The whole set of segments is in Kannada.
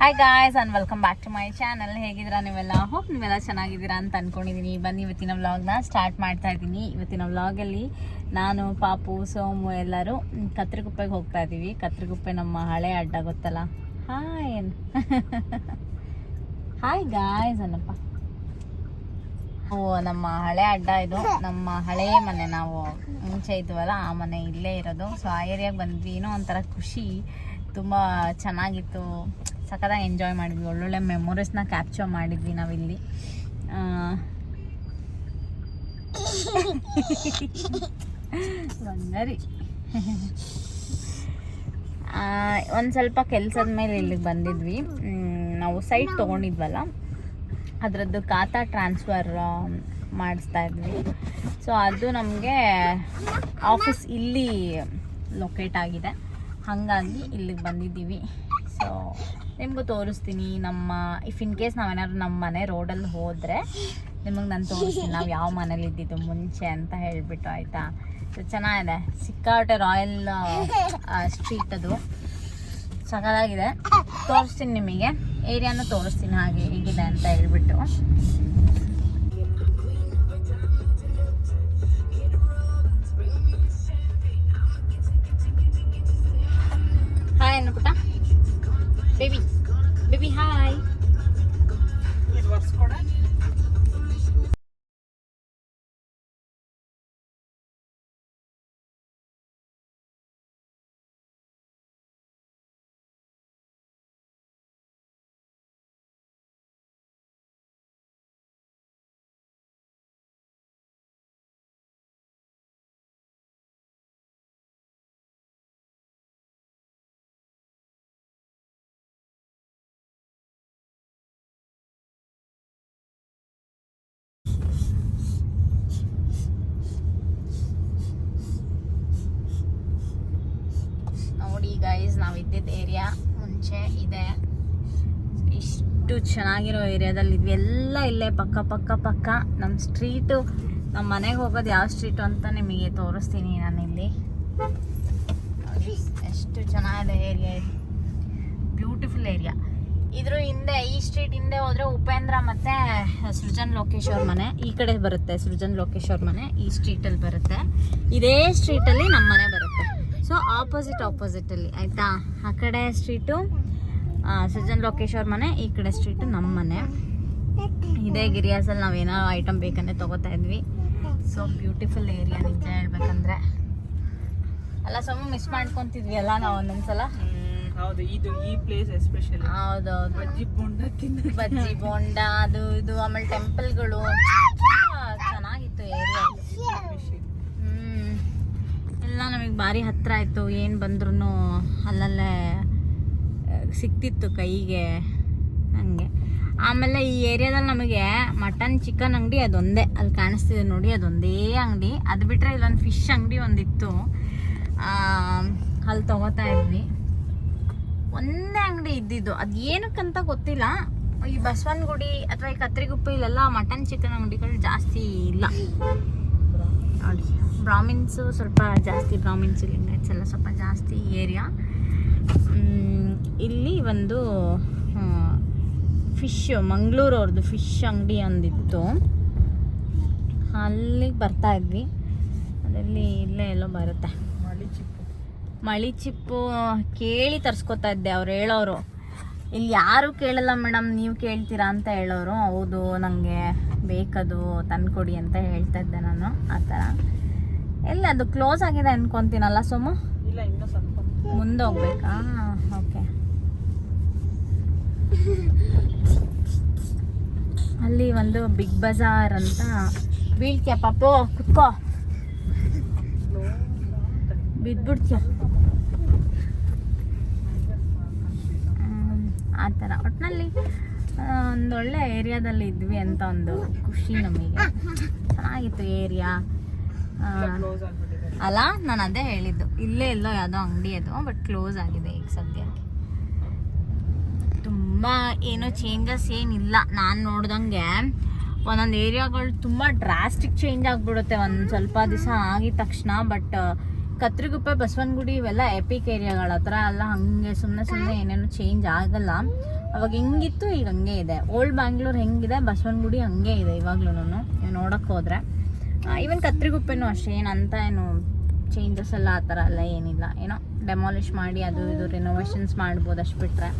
Hi guys and welcome back to my channel ಹೇಗಿದ್ದೀರಾ ನೀವೆಲ್ಲ? ಹೋಪ್ ನೀವೆಲ್ಲ ಚೆನ್ನಾಗಿದ್ದೀರಾ ಅಂತ ಅಂದ್ಕೊಂಡಿದ್ದೀನಿ ಬನ್ನಿ ಇವತ್ತಿನ ವ್ಲಾಗ್ನ ಸ್ಟಾರ್ಟ್ ಮಾಡ್ತಾ ಇದ್ದೀನಿ. ಇವತ್ತಿನ ವ್ಲಾಗಲ್ಲಿ ನಾನು, ಪಾಪು, ಸೋಮು ಎಲ್ಲರೂ ಕತ್ರಿಗುಪ್ಪೆಗೆ ಹೋಗ್ತಾ ಇದ್ದೀವಿ. ಕತ್ರಿಗುಪ್ಪೆ ನಮ್ಮ ಹಳೆ ಅಡ್ಡ ಗೊತ್ತಲ್ಲ? ಹಾಯ್ ಹಾಯ್ ಗಾಯ್ಸ್ ಅನ್ನಪ್ಪ. ಓ, ನಮ್ಮ ಹಳೆ ಅಡ್ಡ ಇದು. ನಮ್ಮ ಹಳೆ ಮನೆ. ನಾವು ಮುಂಚೆ ಇದ್ವಲ್ಲ, ಆ ಮನೆ ಇಲ್ಲೇ ಇರೋದು. ಸೊ ಆ ಏರಿಯಾಗೆ ಬಂದ್ವಿ. ಏನೋ ಒಂಥರ ಖುಷಿ. ತುಂಬ ಚೆನ್ನಾಗಿತ್ತು. ಸಖತ್ತಾಗಿ ಎಂಜಾಯ್ ಮಾಡಿದ್ವಿ. ಒಳ್ಳೊಳ್ಳೆ ಮೆಮೊರೀಸ್ನ ಕ್ಯಾಪ್ಚರ್ ಮಾಡಿದ್ವಿ ನಾವಿಲ್ಲಿ. ಆ, ಬಂಗಾರಿ ಒಂದು ಸ್ವಲ್ಪ ಕೆಲಸದ ಮೇಲೆ ಇಲ್ಲಿಗೆ ಬಂದಿದ್ವಿ. ನಾವು ಸೈಟ್ ತೊಗೊಂಡಿದ್ವಲ್ಲ. ಅದರದ್ದು ಖಾತಾ ಟ್ರಾನ್ಸ್ಫರ್ ಮಾಡಿಸ್ತಾ ಇದ್ವಿ. ಸೊ ಅದು ನಮಗೆ ಆಫೀಸ್ ಇಲ್ಲಿ ಲೊಕೇಟ್ ಆಗಿದೆ. ಹಾಗಾಗಿ ಇಲ್ಲಿಗೆ ಬಂದಿದ್ದೀವಿ. ಸೊ ನಿಮಗೂ ತೋರಿಸ್ತೀನಿ ನಮ್ಮ ಇಫ್ ಇನ್ ಕೇಸ್ ನಾವೇನಾದ್ರು ನಮ್ಮ ಮನೆ ರೋಡಲ್ಲಿ ಹೋದರೆ ನಿಮಗೆ ನಾನು ತೋರಿಸ್ತೀನಿ. ನಾವು ಯಾವ ಮನೇಲಿ ಇದ್ದಿದ್ದು ಮುಂಚೆ ಅಂತ ಹೇಳಿಬಿಟ್ಟು ಆಯಿತಾ? ಸೊ ಚೆನ್ನಾಗಿದೆ. ಸಿಕ್ಕಾಪಟ್ಟೆ ರಾಯಲ್ ಸ್ಟ್ರೀಟ್ ಅದು. ಸಕಲಾಗಿದೆ ತೋರಿಸ್ತೀನಿ ನಿಮಗೆ. ಏರಿಯಾನು ತೋರಿಸ್ತೀನಿ ಹಾಗೆ ಹೇಗಿದೆ ಅಂತ ಹೇಳ್ಬಿಟ್ಟು. ಇದ್ದಿದ್ದ ಏರಿಯಾ ಮುಂಚೆ ಇದೆ. ಇಷ್ಟು ಚೆನ್ನಾಗಿರೋ ಏರಿಯಾದಲ್ಲಿ ಇದ್ವಿ ಎಲ್ಲ ಇಲ್ಲೇ ಪಕ್ಕ ಪಕ್ಕ ಪಕ್ಕ. ನಮ್ಮ ಸ್ಟ್ರೀಟು ನಮ್ಮ ಮನೆಗೆ ಹೋಗೋದು ಯಾವ ಸ್ಟ್ರೀಟು ಅಂತ ನಿಮಗೆ ತೋರಿಸ್ತೀನಿ ನಾನು ಇಲ್ಲಿ. ಎಷ್ಟು ಚೆನ್ನಾಗಿದೆ ಏರಿಯಾ ಇದು. Beautiful area. ಇದ್ರ ಹಿಂದೆ, ಈ ಸ್ಟ್ರೀಟ್ ಹಿಂದೆ ಹೋದ್ರೆ ಉಪೇಂದ್ರ ಮತ್ತೆ ಸೃಜನ್ ಲೋಕೇಶ್ ಅವ್ರ ಮನೆ. ಈ ಕಡೆ ಬರುತ್ತೆ ಸೃಜನ್ ಲೋಕೇಶ್ ಅವ್ರ ಮನೆ, ಈ ಸ್ಟ್ರೀಟಲ್ಲಿ ಬರುತ್ತೆ. ಇದೇ ಸ್ಟ್ರೀಟಲ್ಲಿ ನಮ್ಮ ಮನೆ ಬರುತ್ತೆ. ಸೊ ಆಪೋಸಿಟ್ ಆಪೋಸಿಟಲ್ಲಿ ಆಯಿತಾ? ಆ ಕಡೆ ಸ್ಟ್ರೀಟು ಸಜ್ಜನ್ ಲೋಕೇಶ್ ಅವ್ರ ಮನೆ ಈ ಕಡೆ ಸ್ಟ್ರೀಟು ನಮ್ಮ ಮನೆ. ಇದೇ ಗಿರಿಯಾಸಲ್ಲಿ ನಾವು ಏನೋ ಐಟಮ್ ಬೇಕಂದ್ರೆ ತೊಗೋತಾ ಇದ್ವಿ. ಸೊ ಬ್ಯೂಟಿಫುಲ್ ಏರಿಯಾ ನಿಜ ಹೇಳ್ಬೇಕಂದ್ರೆ. ಅಲ್ಲ ಸ್ವಲ್ಪ ಮಿಸ್ ಮಾಡ್ಕೊತಿದ್ವಿ ಅಲ್ಲ ನಾವು ಒಂದೊಂದ್ಸಲ? ಹೌದು. ಇದು ಈ ಪ್ಲೇಸ್ ಎಸ್ಪೆಷಲ್ ಹೌದೌದು. ಬಜ್ಜಿ ಬೋಂಡ ತಿನ್ನ ಬಜ್ಜಿ ಬೋಂಡ ಅದು ಇದು ಆಮೇಲೆ ಟೆಂಪಲ್ಗಳು ಚೆನ್ನಾಗಿತ್ತು ಏರಿಯಾ ಹ್ಮ್ ಎಲ್ಲ ನಮಗೆ ಭಾರಿ ಹತ್ತಿರ ಆಯಿತು, ಏನು ಬಂದ್ರೂ ಅಲ್ಲಲ್ಲೇ ಸಿಕ್ತಿತ್ತು ಕೈಗೆ, ಹಂಗೆ. ಆಮೇಲೆ ಈ ಏರಿಯಾದಲ್ಲಿ ನಮಗೆ ಮಟನ್, ಚಿಕನ್ ಅಂಗಡಿ ಅದೊಂದೇ. ಅಲ್ಲಿ ಕಾಣಿಸ್ತಿದೆ ನೋಡಿ, ಅದೊಂದೇ ಅಂಗಡಿ. ಅದು ಬಿಟ್ಟರೆ ಇಲ್ಲೊಂದು ಫಿಶ್ ಅಂಗಡಿ ಒಂದಿತ್ತು. ಅಲ್ಲಿ ತೊಗೋತಾ ಇದ್ವಿ. ಒಂದೇ ಅಂಗಡಿ ಇದ್ದಿದ್ದು. ಅದು ಏನಕ್ಕಂತ ಗೊತ್ತಿಲ್ಲ. ಈ ಬಸವನಗುಡಿ ಅಥವಾ ಈ ಕತ್ರಿಗುಪ್ಪೆ ಇಲ್ಲೆಲ್ಲ ಮಟನ್, ಚಿಕನ್ ಅಂಗಡಿಗಳು ಜಾಸ್ತಿ ಇಲ್ಲ. ನೋಡಿ. ಬ್ರಾಹ್ಮಿನ್ಸು ಸ್ವಲ್ಪ ಜಾಸ್ತಿ ಬ್ರಾಹ್ಮಿನ್ಸ್ ಲಿಂಗೈಟ್ಸ್ ಎಲ್ಲ ಸ್ವಲ್ಪ ಜಾಸ್ತಿ ಏರಿಯಾ ಇಲ್ಲಿ ಒಂದು ಫಿಶ್ ಮಂಗಳೂರು ಅವ್ರದ್ದು ಫಿಶ್ ಅಂಗಡಿ ಅಂದಿತ್ತು. ಅಲ್ಲಿಗೆ ಬರ್ತಾ ಇದ್ವಿ. ಅದರಲ್ಲಿ ಇಲ್ಲೇ ಎಲ್ಲೋ ಬರುತ್ತೆ. ಮಳಿ ಚಿಪ್ಪು ಮಳಿ ಚಿಪ್ಪು ಕೇಳಿ ತರಿಸ್ಕೊತಾ ಇದ್ದೆ ಅವ್ರು ಹೇಳೋರು. ಇಲ್ಲಿ ಯಾರು ಕೇಳಲ್ಲ ಮೇಡಮ್ ನೀವು ಕೇಳ್ತೀರಾ ಅಂತ ಹೇಳೋರು. ಹೌದು ನನಗೆ ಬೇಕದು ತಂದುಕೊಡಿ ಅಂತ ಹೇಳ್ತಾ ಇದ್ದೆ ನಾನು ಆ ಥರ. ಎಲ್ಲಿ ಅದು ಕ್ಲೋಸ್ ಆಗಿದೆ ಅನ್ಕೊಂತೀನಲ್ಲ ಸೋಮು? ಇಲ್ಲ ಇನ್ನೂ ಸ್ವಲ್ಪ. ಮುಂದೆ ಹೋಗ್ಬೇಕಾ? ಓಕೆ ಅಲ್ಲಿ ಒಂದು ಬಿಗ್ ಬಜಾರ್ ಅಂತ. ಬೀಳ್ತೀಯ ಪಾಪು? ಕುತ್ಕೋ. ಬಿದ್ಬಿಡ್ತೀಯ? ಆ ಥರ. ಒಟ್ಟಿನಲ್ಲಿ ಒಂದೊಳ್ಳೆ ಏರಿಯಾದಲ್ಲಿ ಇದ್ವಿ ಅಂತ ಒಂದು ಖುಷಿ ನಮಗೆ. ಚೆನ್ನಾಗಿತ್ತು ಏರಿಯಾ ಅಲ್ಲ ನಾನು ಅದೇ ಹೇಳಿದ್ದು. ಇಲ್ಲೇ ಇಲ್ಲೋ ಯಾವುದೋ ಅಂಗಡಿ ಅದು ಬಟ್ ಕ್ಲೋಸ್ ಆಗಿದೆ ಈಗ ಸದ್ಯಕ್ಕೆ. ತುಂಬ ಏನೋ ಚೇಂಜಸ್ ಏನಿಲ್ಲ. ನಾನು ನೋಡ್ದಂಗೆ ಒಂದೊಂದು ಏರಿಯಾಗಳು ತುಂಬ ಡ್ರಾಸ್ಟಿಕ್ ಚೇಂಜ್ ಆಗಿಬಿಡುತ್ತೆ. ಒಂದು ಸ್ವಲ್ಪ ದಿವಸ ಆಗಿದ ತಕ್ಷಣ ಬಟ್ ಕತ್ರಿಗುಪ್ಪೆ ಬಸವನಗುಡಿ ಇವೆಲ್ಲ ಎಪಿಕ್ ಏರಿಯಾಗಳ ಹತ್ರ ಎಲ್ಲ ಹಾಗೆ ಸುಮ್ಮನೆ ಸುಮ್ಮನೆ ಏನೇನು ಚೇಂಜ್ ಆಗಲ್ಲ. ಅವಾಗ ಹೆಂಗಿತ್ತು ಈಗ ಹಂಗೆ ಇದೆ. ಓಲ್ಡ್ ಬ್ಯಾಂಗ್ಳೂರ್ ಹೆಂಗಿದೆ ಬಸವನಗುಡಿ ಹಂಗೆ ಇದೆ ಇವಾಗ್ಲೂ ನೋಡಕ್ಕೆ ಹೋದ್ರೆ. ಈವನ್ ಕತ್ರಿಗುಪ್ಪೆನೂ ಅಷ್ಟೇ ಏನು ಅಂತ ಏನು ಚೇಂಜಸ್ ಎಲ್ಲ ಆ ಥರ ಎಲ್ಲ ಏನಿಲ್ಲ. ಏನೋ ಡೆಮಾಲಿಷ್ ಮಾಡಿ ಅದು ಇದು ರಿನೋವೇಷನ್ಸ್ ಮಾಡ್ಬೋದು ಅಷ್ಟು ಬಿಟ್ರೆ.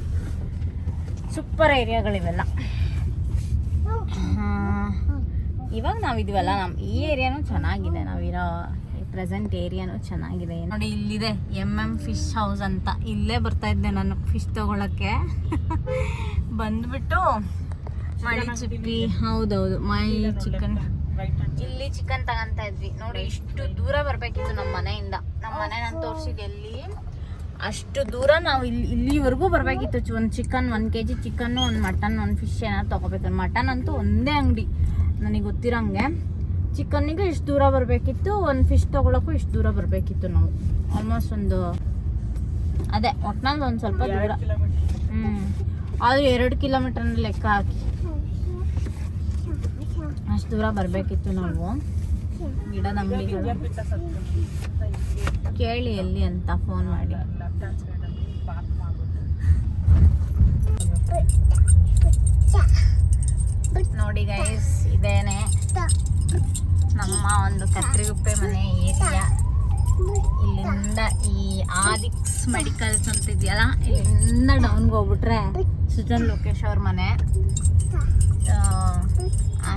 ಸೂಪರ್ ಏರಿಯಾಗಳಿವೆಲ್ಲ ಇವಾಗ ನಾವಿದೀವಲ್ಲ ನಮ್ಮ ಈ ಏರಿಯಾನು ಚೆನ್ನಾಗಿದೆ. ನಾವಿರೋ ಪ್ರೆಸೆಂಟ್ ಏರಿಯಾನು ಚೆನ್ನಾಗಿದೆ. ನೋಡಿ ಇಲ್ಲಿದೆ ಎಂ ಎಂ ಫಿಶ್ ಹೌಸ್ ಅಂತ. ಇಲ್ಲೇ ಬರ್ತಾ ಇದ್ದೆ ನಾನು ಫಿಶ್ ತಗೊಳಕ್ಕೆ. ಬಂದ್ಬಿಟ್ಟು ಮಳಿ ಚಿಪ್ಪಿ ಹೌದೌದು ಮೈ ಚಿಕನ್ ಇಲ್ಲಿ ಚಿಕನ್ ತಗಂತ ಇದ್ವಿ. ನೋಡಿ ಇಷ್ಟು ದೂರ ಬರ್ಬೇಕಿತ್ತು ನಮ್ಮ ಮನೆಯಿಂದ. ನಮ್ಮ ಮನೆ ನಾನು ತೋರಿಸಿದ ಎಲ್ಲಿ ಅಷ್ಟು ದೂರ ನಾವು ಇಲ್ಲಿ ಇಲ್ಲಿವರೆಗೂ ಬರಬೇಕಿತ್ತು ಒಂದು ಚಿಕನ್ ಒಂದು ಕೆ ಜಿ ಚಿಕನ್ನು ಒಂದು ಮಟನ್ ಒಂದು ಫಿಶ್ ಏನಾದ್ರು ತೊಗೋಬೇಕು ಮಟನ್ ಅಂತೂ ಒಂದೇ ಅಂಗಡಿ. ನನಗೆ ಗೊತ್ತಿರೋಂಗೆ. ಚಿಕನ್ನಿಗೆ ಇಷ್ಟು ದೂರ ಬರಬೇಕಿತ್ತು ಒಂದು ಫಿಶ್ ತೊಗೊಳಕ್ಕೂ ಇಷ್ಟು ದೂರ ಬರಬೇಕಿತ್ತು ನಾವು. ಆಲ್ಮೋಸ್ಟ್ ಒಂದು ಅದೇ ಒಟ್ನಲ್ಲಿ ಒಂದು ಸ್ವಲ್ಪ ದೂರ. ಹ್ಞೂ ಅದು ಎರಡು ಕಿಲೋಮೀಟರ್ ಲೆಕ್ಕ ಹಾಕಿ. ಅಷ್ಟು ದೂರ ಬರಬೇಕಿತ್ತು ನಾವು. ಗಿಡದ ಅಂಗಡಿಗಳು ಕೇಳಿ ಎಲ್ಲಿ ಅಂತ ಫೋನ್ ಮಾಡಿ. ನೋಡಿ ಗೈಸ್ ಇದೇನೆ ನಮ್ಮ ಒಂದು ಕತ್ರಿಗುಪ್ಪೆ ಮನೆ ಏರಿಯಾ ಇಲ್ಲಿಂದ ಈ ಆದಿಕ್ಸ್ ಮೆಡಿಕಲ್ಸ್ ಅಂತ ಇದೆಯಲ್ಲ ಇಲ್ಲಿಂದ ಡೌನ್ಗೆ ಹೋಗ್ಬಿಟ್ರೆ ಸುಜನ್ ಲೋಕೇಶ್ ಅವ್ರ ಮನೆ.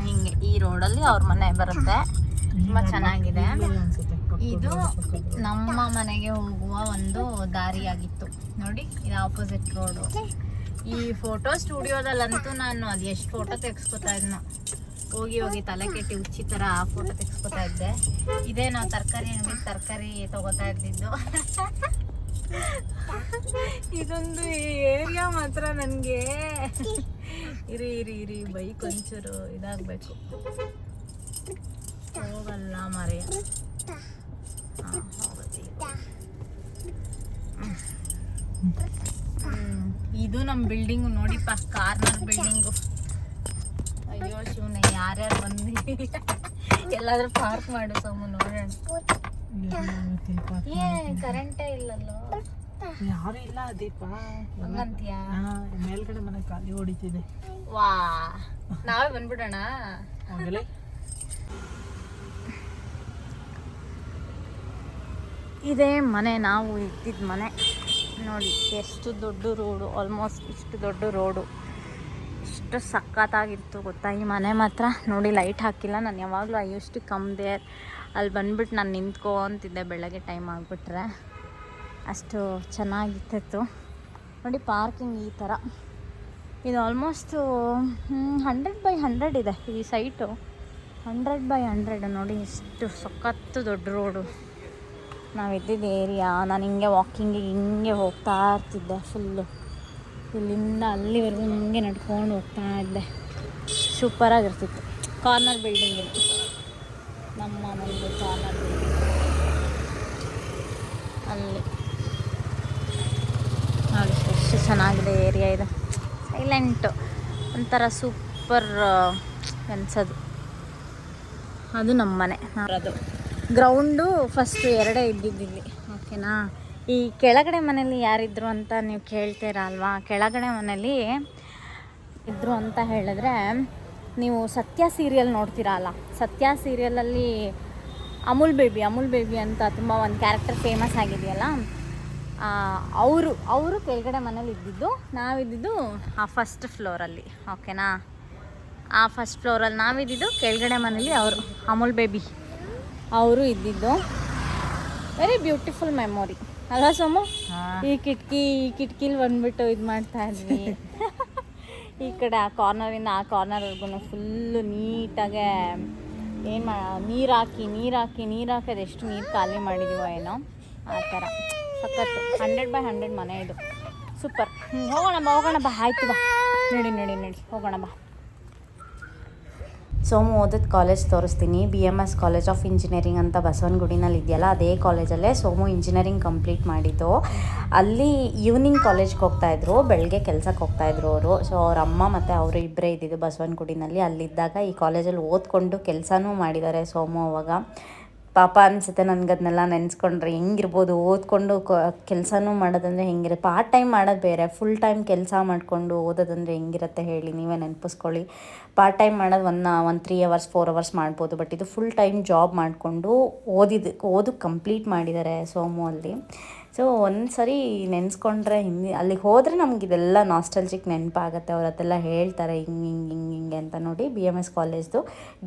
ಹಿಂಗೆ ಈ ರೋಡಲ್ಲಿ ಅವ್ರ ಮನೆ ಬರುತ್ತೆ. ತುಂಬ ಚೆನ್ನಾಗಿದೆ. ಇದು ನಮ್ಮ ಮನೆಗೆ ಹೋಗುವ ಒಂದು ದಾರಿಯಾಗಿತ್ತು. ನೋಡಿ, ಇದು ಆಪೋಸಿಟ್ ರೋಡು ಈ ಫೋಟೋ ಸ್ಟುಡಿಯೋದಲ್ಲಂತೂ ನಾನು ಅದು ಎಷ್ಟು ಫೋಟೋ ತೆಗೆಸ್ಕೊತಾ ಇದ್ನೋ. ಹೋಗಿ ಹೋಗಿ ತಲೆ ಕೆಟ್ಟಿ ಉಚ್ಚಿ ಥರ ಫೋಟೋ ತೆಗೆಸ್ಕೊತಾ ಇದ್ದೆ. ಇದೇ ನಾವು ತರಕಾರಿ ಅಂಗಡಿ ತರಕಾರಿ ತಗೋತಾ ಇರ್ತಿದ್ದು ಇದೊಂದು ಏರಿಯಾ ಮಾತ್ರ ನನಗೆ. ಇರಿ ಇರಿ ಇರಿ. ಬೈಕ್ ಒಂಚೂರು ಇದಾಗಬೇಕು. ಹೋಗಲ್ಲ ಮರೆಯ. ಇದು ನಮ್ಮ ಬಿಲ್ಡಿಂಗ್ ನೋಡಿಪ್ಪ, ಕಾರ್ನರ್ ಬಿಲ್ಡಿಂಗು. ಅಯ್ಯೋ, ಶಿವನೇ, ಯಾರ್ಯಾರು ಬಂದು ಎಲ್ಲಾದ್ರೂ ಪಾರ್ಕ್ ಮಾಡು ಸೋಮು ನೋಡೋಣ. ಕರೆಂಟೇ ಇಲ್ಲಲ್ಲೋ. ಯಾರು ಇಲ್ಲ ದೀಪ. ಹಂಗಂತೀಯಾ? ಮೇಲ್ಗಡೆ ಮನೆ ಖಾಲಿ ಹೊಡಿತಿದೆ. ವಾ ನಾವೇ ಬಂದ್ಬಿಡೋಣ. ಇದೇ ಮನೆ ನಾವು ಇದ್ದಿದ್ದ ಮನೆ. ನೋಡಿ ಎಷ್ಟು ದೊಡ್ಡ ರೋಡು ಆಲ್ಮೋಸ್ಟ್ ಇಷ್ಟು ದೊಡ್ಡ ರೋಡು. ಎಷ್ಟು ಸಖತ್ತಾಗಿತ್ತು ಗೊತ್ತಾ ಈ ಮನೆ ಮಾತ್ರ. ನೋಡಿ ಲೈಟ್ ಹಾಕಿಲ್ಲ. ನಾನು ಯಾವಾಗಲೂ ಐ ಎಷ್ಟು ಕಮ್ ದೇರ್ ಅಲ್ಲಿ ಬಂದ್ಬಿಟ್ಟು ನಾನು ನಿಂತ್ಕೋ ಅಂತಿದ್ದೆ ಬೆಳಗ್ಗೆ ಟೈಮ್ ಆಗಿಬಿಟ್ರೆ. ಅಷ್ಟು ಚೆನ್ನಾಗಿತ್ತಿತ್ತು. ನೋಡಿ ಪಾರ್ಕಿಂಗ್ ಈ ಥರ. ಇದು ಆಲ್ಮೋಸ್ಟು ಹಂಡ್ರೆಡ್ ಬೈ ಹಂಡ್ರೆಡ್ ಇದೆ ಈ ಸೈಟು ಹಂಡ್ರೆಡ್ ಬೈ ಹಂಡ್ರೆಡ್ ನೋಡಿ ಎಷ್ಟು ಸಖತ್ತು ದೊಡ್ಡ ರೋಡು ನಾವು ಇದ್ದಿದ್ದ ಏರಿಯಾ ನಾನು ಹಿಂಗೆ ವಾಕಿಂಗಿಗೆ ಹಿಂಗೆ ಹೋಗ್ತಾ ಇರ್ತಿದ್ದೆ ಫುಲ್ಲು ಇಲ್ಲಿಂದ ಅಲ್ಲಿವರೆಗೂ ಹಿಂಗೆ ನಡ್ಕೊಂಡು ಹೋಗ್ತಾ ಇದ್ದೆ. ಸೂಪರಾಗಿರ್ತಿತ್ತು ಕಾರ್ನರ್ ಬಿಲ್ಡಿಂಗ್ ಇತ್ತು ನಮ್ಮ ಮನೆಯಲ್ಲಿ ಕಾರ್ನರ್ ಬಿಲ್ಡಿಂಗ್ ಅಲ್ಲಿ. ನೋಡಿ ಎಷ್ಟು ಚೆನ್ನಾಗಿದೆ ಏರಿಯಾ ಇದು. ಸೈಲೆಂಟು ಒಂಥರ ಸೂಪರ್ ಅನ್ಸೋದು ಅದು ನಮ್ಮ ಮನೆ ಅದು ಗ್ರೌಂಡು ಫಸ್ಟ್ ಎರಡೇ ಇದ್ದಿದ್ದಿಲ್ಲಿ ಓಕೆನಾ ಈ ಕೆಳಗಡೆ ಮನೇಲಿ ಯಾರಿದ್ರು ಅಂತ ನೀವು ಕೇಳ್ತೀರಾ ಅಲ್ವಾ? ಕೆಳಗಡೆ ಮನೇಲಿ ಇದ್ರು ಅಂತ ಹೇಳಿದ್ರೆ, ನೀವು ಸತ್ಯ ಸೀರಿಯಲ್ ನೋಡ್ತೀರಾ ಅಲ್ಲ? ಸತ್ಯ ಸೀರಿಯಲಲ್ಲಿ ಅಮೂಲ್ ಬೇಬಿ ಅಮೂಲ್ ಬೇಬಿ ಅಂತ ತುಂಬ ಒಂದು ಕ್ಯಾರೆಕ್ಟರ್ ಫೇಮಸ್ ಆಗಿದೆಯಲ್ಲ? ಅವರು ಅವರು ಕೆಳಗಡೆ ಮನೇಲಿ ಇದ್ದಿದ್ದು ನಾವಿದ್ದಿದ್ದು ಆ ಫಸ್ಟ್ ಫ್ಲೋರಲ್ಲಿ ಓಕೆನಾ ಆ ಫಸ್ಟ್ ಫ್ಲೋರಲ್ಲಿ ನಾವಿದ್ದಿದ್ದು ಕೆಳಗಡೆ ಮನೇಲಿ ಅವರು ಅಮೂಲ್ ಬೇಬಿ ಅವರು ಇದ್ದಿದ್ದು. ವೆರಿ ಬ್ಯೂಟಿಫುಲ್ ಮೆಮೊರಿ ಅಲ್ವಾ ಸೋಮು? ಈ ಕಿಟಕಿ ಈ ಕಿಟಕಿಲಿ ಬಂದ್ಬಿಟ್ಟು ಇದು ಮಾಡ್ತಾ ಇದ್ವಿ. ಈ ಕಡೆ ಆ ಕಾರ್ನರಿಂದ ಆ ಕಾರ್ನರ್ವರೆಗೂ ಫುಲ್ಲು ನೀಟಾಗೆ ಏನು ಮಾ ನೀರು ಹಾಕಿ ನೀರು ಹಾಕಿ ನೀರು ಹಾಕೋದು ಎಷ್ಟು ನೀರು ಖಾಲಿ ಮಾಡಿದೀವೋ ಏನೋ ಆ ಥರ. ಸಖತ್ತು. ಹಂಡ್ರೆಡ್ ಬೈ ಹಂಡ್ರೆಡ್ ಮನೆ ಇದು. ಸೂಪರ್. ಹ್ಞೂ ಹೋಗೋಣ ಬಾ ಹೋಗೋಣ ಬಾ. ಆಯ್ತು ಬಾ. ನೋಡಿ ನೋಡಿ ನೋಡಿ. ಹೋಗೋಣ ಬಾ. ಸೋಮು ಓದಿದ ಕಾಲೇಜ್ ತೋರಿಸ್ತೀನಿ. B M S college of engineering ಅಂತ ಬಸವನಗುಡಿನಲ್ಲಿ ಇದೆಯಲ್ಲ, ಅದೇ ಕಾಲೇಜಲ್ಲೇ ಸೋಮು ಇಂಜಿನಿಯರಿಂಗ್ ಕಂಪ್ಲೀಟ್ ಮಾಡಿದ್ದು. ಅಲ್ಲಿ ಈವ್ನಿಂಗ್ ಕಾಲೇಜ್ಗೆ ಹೋಗ್ತಾಯಿದ್ರು ಬೆಳಗ್ಗೆ ಕೆಲಸಕ್ಕೆ ಹೋಗ್ತಾಯಿದ್ರು ಅವರು. ಸೊ ಅವ್ರ ಅಮ್ಮ ಮತ್ತು ಅವರು ಇಬ್ಬರೇ ಇದ್ದಿದ್ದು ಬಸವನಗುಡಿನಲ್ಲಿ. ಅಲ್ಲಿದ್ದಾಗ ಈ ಕಾಲೇಜಲ್ಲಿ ಓದ್ಕೊಂಡು ಕೆಲಸನೂ ಮಾಡಿದ್ದಾರೆ ಸೋಮು ಅವಾಗ. ಪಾಪ ಅನಿಸುತ್ತೆ ನನಗೆ ಅದನ್ನೆಲ್ಲ ನೆನೆಸ್ಕೊಂಡ್ರೆ. ಹೆಂಗಿರ್ಬೋದು ಓದ್ಕೊಂಡು ಕೆಲಸನೂ ಮಾಡೋದಂದರೆ ಹೆಂಗಿರುತ್ತೆ. ಪಾರ್ಟ್ ಟೈಮ್ ಮಾಡೋದು ಬೇರೆ ಫುಲ್ ಟೈಮ್ ಕೆಲಸ ಮಾಡಿಕೊಂಡು ಓದೋದಂದರೆ ಹೆಂಗಿರುತ್ತೆ ಹೇಳಿ ನೀವೇ ನೆನಪಿಸ್ಕೊಳ್ಳಿ. ಪಾರ್ಟ್ ಟೈಮ್ ಮಾಡೋದು ಒನ್ ಒಂದು ತ್ರೀ ಅವರ್ಸ್ ಫೋರ್ ಅವರ್ಸ್ ಮಾಡ್ಬೋದು. ಬಟ್ ಇದು ಫುಲ್ ಟೈಮ್ ಜಾಬ್ ಮಾಡಿಕೊಂಡು ಓದಿದ, ಓದು ಕಂಪ್ಲೀಟ್ ಮಾಡಿದ್ದಾರೆ ಸೋಮು ಅಲ್ಲಿ ಸೊ ಒಂದು ಸರಿ ನೆನೆಸ್ಕೊಂಡ್ರೆ ಹಿಂಗೆ ಅಲ್ಲಿಗೆ ಹೋದರೆ ನಮ್ಗೆ ಇದೆಲ್ಲ ನಾಸ್ಟಲ್ಜಿಕ್ ನೆನಪಾಗುತ್ತೆ. ಅವ್ರು ಅದೆಲ್ಲ ಹೇಳ್ತಾರೆ ಹಿಂಗೆ ಹಿಂಗೆ ಹಿಂಗೆ ಹಿಂಗೆ ಅಂತ ನೋಡಿ ಬಿ ಎಂ ಎಸ್ ಕಾಲೇಜ್ದು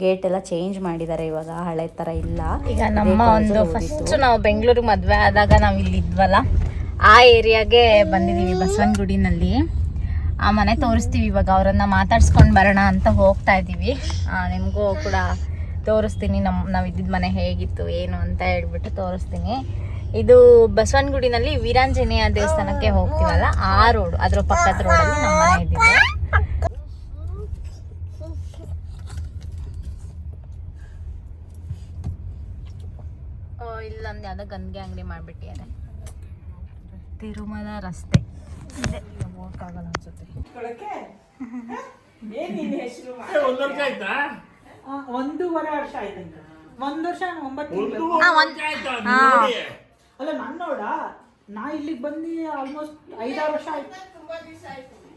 ಗೇಟ್ ಎಲ್ಲ ಚೇಂಜ್ ಮಾಡಿದ್ದಾರೆ ಇವಾಗ ಹಳೆ ಥರ ಇಲ್ಲ. ಈಗ ನಮ್ಮ ಒಂದು ಫಸ್ಟ್ ನಾವು ಬೆಂಗಳೂರಿಗೆ ಮದುವೆ ಆದಾಗ ನಾವು ಇಲ್ಲಿ ಇದ್ವಲ್ಲ ಆ ಏರಿಯಾಗೆ ಬಂದಿದ್ದೀವಿ ಬಸವನಗುಡಿನಲ್ಲಿ. ಆ ಮನೆ ತೋರಿಸ್ತೀವಿ ಇವಾಗ ಅವರನ್ನು ಮಾತಾಡ್ಸ್ಕೊಂಡು ಬರೋಣ ಅಂತ ಹೋಗ್ತಾ ಇದ್ದೀವಿ ನಿಮಗೂ ಕೂಡ ತೋರಿಸ್ತೀನಿ ನಮ್ಮ ನಾವು ಇದ್ದಿದ್ದ ಮನೆ ಹೇಗಿತ್ತು ಏನು ಅಂತ ಹೇಳ್ಬಿಟ್ಟು ತೋರಿಸ್ತೀನಿ. ಇದು ಬಸವನಗುಡಿನಲ್ಲಿ ವೀರಾಂಜನೇಯ ದೇವಸ್ಥಾನಕ್ಕೆ ಹೋಗ್ತೀವಲ್ಲ ಆ ರೋಡ್ ಅದ್ರ ಪಕ್ಕದ ರೋಡಲ್ಲಿ ನಮ್ಮ ಮನೆ ಇದೆ ಓ, ಇಲ್ಲೊಂದು ಯಾವುದೋ ಗಂಗೆ ಅಂಗಡಿ ಮಾಡ್ಬಿಟ್ಟಿದ್ದಾರೆ. ತಿರುಮಲ ರಸ್ತೆ. ಇದೆ. ಹೋಗಕ್ಕಾಗಲ್ಲ ಅನ್ಸುತ್ತೆ. ಒಂದೂವರೆ ವರ್ಷ ಆಯ್ತು? ಒಂದ್ ವರ್ಷ ಒಂಬತ್ತು ತಿಂಗಳು. ಆ, ಒಂದ್- ಹಾ. ಅಲ್ಲ ನಾನು ನೋಡ ನಾ ಇಲ್ಲಿಗೆ ಬಂದು ಆಲ್ಮೋಸ್ಟ್ ಐದಾರು ವರ್ಷ ಆಯ್ತು.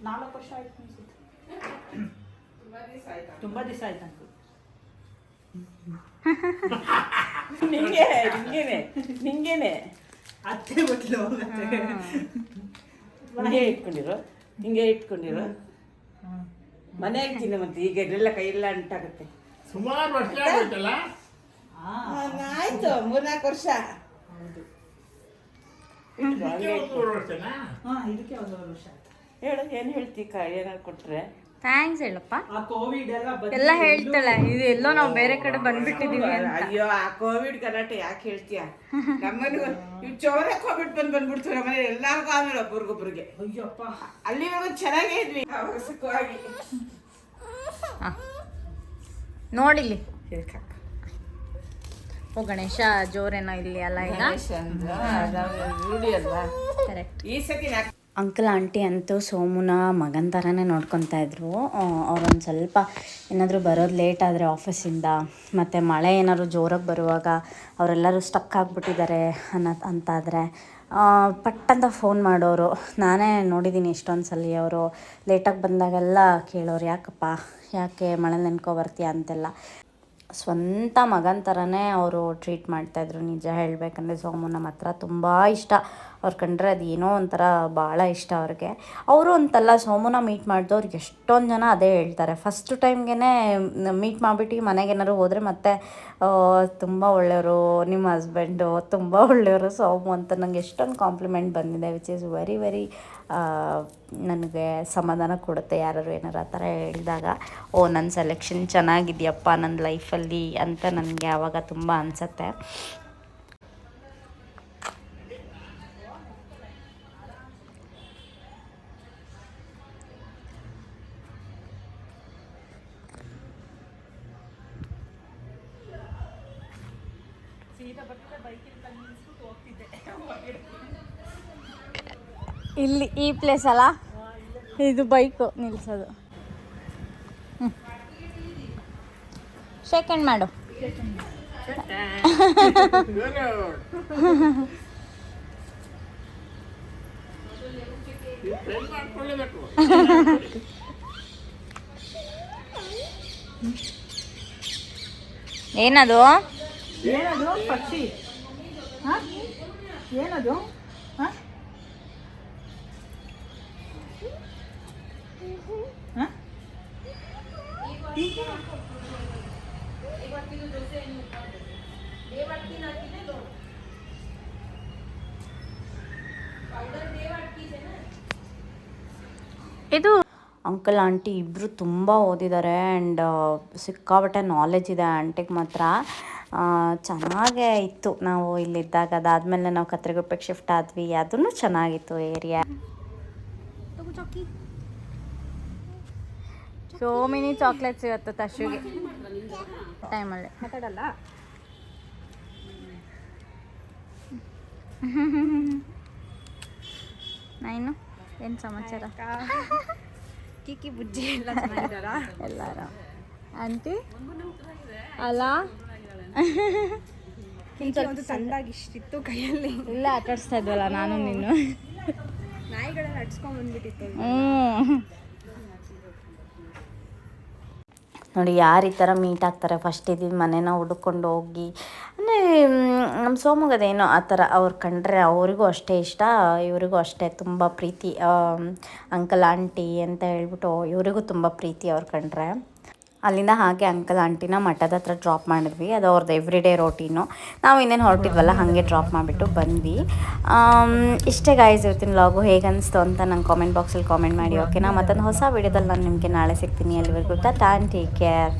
ನಾಲ್ಕು ವರ್ಷ ಆಯ್ತು ಅನ್ಸುತ್ತೆ. ತುಂಬಾ ದಿವಸ ಆಯ್ತು ಅಂತ. ನಿಂಗೆ ನಿಂಗೇನೆ ನಿಂಗೇನೆ ಅತ್ತೆ ಬಟ್ಲು ಹಿಂಗೆ ಇಟ್ಕೊಂಡಿರು ಹಿಂಗೆ ಇಟ್ಕೊಂಡಿರು. ಮನೆ ತಿನ್ನ ಮತ್ತೆ ಈಗ ಎಲ್ಲ ಕೈಯೆಲ್ಲ ಅಂಟಾಗುತ್ತೆ. ಸುಮಾರು ವರ್ಷ ಆಯ್ತಲ್ಲ ಆಯ್ತು ಮೂರ್ನಾಲ್ಕು ವರ್ಷ. ಹಾ ಇದಕ್ಕೆ ಒಂದೂವರೆ ವರ್ಷ ಆಯ್ತು. ಹೇಳು ಏನು ಹೇಳ್ತಿ ಕ ಏನಾರು ಕೊಟ್ರೆ? ಥ್ಯಾಂಕ್ಸ್ ಹೇಳಪ್ಪ. ಆ ಕೋವಿಡ್ ಎಲ್ಲ ಬಂದು ಎಲ್ಲ ಹೇಳ್ತಾಳೆ. ಇದು ಎಲ್ಲೋ ನಾವು ಬೇರೆ ಕಡೆ ಬಂದ್ಬಿಟ್ಟಿದೀವಿ ಅಂತ. ಅಯ್ಯೋ ಆ ಕೋವಿಡ್ ಗಲಾಟೆ ಯಾಕೆ ಹೇಳ್ತೀಯ? ನಮ್ಮನಿಗೂ ಇವ್ ಚೋರ ಕೋವಿಡ್ ಬಂದ್ ಬಂದ್ಬಿಡ್ತು ನಮ್ಮನೆ ಎಲ್ಲಾರ್ಗು ಆಮೇಲೆ ಒಬ್ರಿಗೊಬ್ರಿಗೆ. ಅಯ್ಯಪ್ಪ. ಅಲ್ಲಿವರೆಗೂ ಚೆನ್ನಾಗೇ ಇದ್ವಿ. ಅವಾಗ ಸುಖವಾಗಿ ನೋಡಿಲಿ ನೋಡಿಲ್ಲಿ. ಹೇಳ್ಕಕ್ಕ. ಓ ಗಣೇಶ ಜೋರೇನೋ ಇಲ್ಲಿ ಅಲ್ಲ ಈಗ ಕರೆಕ್ಟ್ ಈ ಸತಿ ಅಂಕಲ್ ಆಂಟಿ ಅಂತೂ ಸೋಮುನ ಮಗನ ಥರನೇ ನೋಡ್ಕೊತಾ ಇದ್ರು. ಅವ್ರೊಂದು ಸ್ವಲ್ಪ ಏನಾದರೂ ಬರೋದು ಲೇಟ್ ಆದರೆ ಆಫೀಸಿಂದ ಮತ್ತು ಮಳೆ ಏನಾದ್ರು ಜೋರಾಗಿ ಬರುವಾಗ ಅವರೆಲ್ಲರೂ ಸ್ಟಕ್ ಆಗಿಬಿಟ್ಟಿದ್ದಾರೆ ಅನ್ನೋ ಅಂತಾದರೆ ಪಟ್ಟಂತ ಫೋನ್ ಮಾಡೋರು. ನಾನೇ ನೋಡಿದ್ದೀನಿ ಇಷ್ಟೊಂದು ಸಲ ಅವರು ಲೇಟಾಗಿ ಬಂದಾಗೆಲ್ಲ ಕೇಳೋರು ಯಾಕಪ್ಪ? ಯಾಕೆ ಮಳೆ ನೆನ್ಕೊ ಬರ್ತೀಯ? ಅಂತೆಲ್ಲ. ಸ್ವಂತ ಮಗನ ಥರನೇ ಅವರು ಟ್ರೀಟ್ ಮಾಡ್ತಾಯಿದ್ರು ನಿಜ ಹೇಳಬೇಕಂದ್ರೆ. ಸೋಮು ನಮ್ಮ ಹತ್ರ ತುಂಬ ಇಷ್ಟ. ಅವ್ರು ಕಂಡ್ರೆ ಅದು ಏನೋ ಒಂಥರ ಭಾಳ ಇಷ್ಟ ಅವ್ರಿಗೆ. ಅವರು ಅಂತಲ್ಲ, ಸೋಮುನ ಮೀಟ್ ಮಾಡಿದವ್ರಿಗೆ ಎಷ್ಟೊಂದು ಜನ ಅದೇ ಹೇಳ್ತಾರೆ. ಫಸ್ಟ್ ಟೈಮ್ಗೆ ಮೀಟ್ ಮಾಡಿಬಿಟ್ಟು ಮನೆಗೆ ಏನಾದ್ರು ಹೋದರೆ ಮತ್ತೆ ತುಂಬ ಒಳ್ಳೆಯವರು ನಿಮ್ಮ ಹಸ್ಬೆಂಡು ತುಂಬ ಒಳ್ಳೆಯವರು, ಸೋಮು ಅಂತ ನಂಗೆ ಎಷ್ಟೊಂದು ಕಾಂಪ್ಲಿಮೆಂಟ್ ಬಂದಿದೆ ವಿಚ್ ಈಸ್ ವೆರಿ ವೆರಿ ನನಗೆ ಸಮಾಧಾನ ಕೊಡುತ್ತೆ ಯಾರು ಏನಾರು ಆ ಥರ ಹೇಳಿದಾಗ. ಓ ನನ್ನ ಸೆಲೆಕ್ಷನ್ ಚೆನ್ನಾಗಿದೆಯಪ್ಪ ನನ್ನ ಲೈಫಲ್ಲಿ ಅಂತ ನನಗೆ ಆವಾಗ ತುಂಬ ಅನಿಸತ್ತೆ. ಇಲ್ಲಿ ಈ ಪ್ಲೇಸ್ ಅಲ್ಲ? ಇದು ಬೈಕು ನಿಲ್ಸೋದು. ಸೆಕೆಂಡ್ ಮಾಡು. ಏನದು? ಏನದು? ಪಕ್ಷಿ. ಏನದು? ಹಾ? ಹಾ? ಇದು ಅಂಕಲ್ ಆಂಟಿ ಇಬ್ಬರು ತುಂಬ ಓದಿದ್ದಾರೆ ಆ್ಯಂಡ್ ಸಿಕ್ಕಾಬಟ್ಟೆ ನಾಲೆಜ್ ಇದೆ ಆಂಟಿಗೆ ಮಾತ್ರ. ಚೆನ್ನಾಗೇ ಇತ್ತು. ನಾವು ಇಲ್ಲಿದ್ದಾಗ ಅದಾದಮೇಲೆ ನಾವು ಕತ್ರಿಗುಪ್ಪೆಗೆ ಶಿಫ್ಟ್ ಆದ್ವಿ. ಅದೂ ಚೆನ್ನಾಗಿತ್ತು ಏರಿಯಾ ಸೋ ಮೆನಿ ಚಾಕ್ಲೇಟ್ಸ್ ಇವತ್ತು ತಶುಗೆ. ಟೈಮಲ್ಲಿ. ಮಾತಾಡಲ್ಲ? ನೈನು ಏನು ಸಮಾಚಾರ? ಕಿಕ್ಕಿ ಬುಜ್ಜಿ ಎಲ್ಲ ಎಲ್ಲರ. ಅಂತಿ ಆಂಟಿ? ಅಲ್ಲ ಒಂದು ತಂದಾಗ ಇಷ್ಟಿತ್ತು ಕೈಯಲ್ಲಿ. ಇಲ್ಲ ಆಟಾಡಿಸ್ತಾ ಇದ್ವಲ್ಲ ನಾನು ನೀನು ನಾಯಿಗಳನ್ನ ನಡ್ಸ್ಕೊಂಡ್ ಬಂದ್ಬಿಟ್ಟಿತ್ತು. ಹ್ಞೂ ನೋಡಿ ಯಾರು ಈ ಥರ ಮೀಟ್ ಆಗ್ತಾರೆ. ಫಸ್ಟ್ ಇದ್ದಿದ್ದು ಮನೇನ ಹುಡುಕೊಂಡು ಹೋಗಿ. ಅಂದರೆ ನಮ್ಮ ಸೋಮಗದೇನೋ ಆ ಥರ ಅವ್ರು ಕಂಡ್ರೆ ಅವರಿಗೂ ಅಷ್ಟೇ ಇಷ್ಟ ಇವರಿಗೂ ಅಷ್ಟೇ ತುಂಬ ಪ್ರೀತಿ ಅಂಕಲ್ ಆಂಟಿ ಅಂತ ಹೇಳ್ಬಿಟ್ಟು ಇವರಿಗೂ ತುಂಬ ಪ್ರೀತಿ ಅವ್ರು ಕಂಡ್ರೆ. ಅಲ್ಲಿಂದ ಹಾಗೆ ಅಂಕಲ್ ಆಂಟಿನ ಮಠದ ಹತ್ರ ಡ್ರಾಪ್ ಮಾಡಿದ್ವಿ. ಅದು ಅವ್ರದ್ದು ಎವ್ರಿ ಡೇ ರೋಟೀನು ನಾವು ಇನ್ನೇನು ಹೊರಟಿದ್ವಲ್ಲ, ಹಾಗೆ ಡ್ರಾಪ್ ಮಾಡಿಬಿಟ್ಟು ಬಂದ್ವಿ. ಇಷ್ಟೇ ಗಾಯ್ಸ್ ಇವತ್ತಿನ ಲಾಗು ಹೇಗೆ ಅನಿಸ್ತು ಅಂತ ನಂಗೆ ಕಾಮೆಂಟ್ ಬಾಕ್ಸಲ್ಲಿ ಕಾಮೆಂಟ್ ಮಾಡಿ ಓಕೆನಾ ಮತ್ತೊಂದು ಹೊಸ ವಿಡಿಯೋದಲ್ಲಿ ನಾನು ನಿಮಗೆ ನಾಳೆ ಸಿಗ್ತೀನಿ. ಅಲ್ಲಿವರೆಗೂ ಟಾನ್ ಟೇಕ್ ಕೇರ್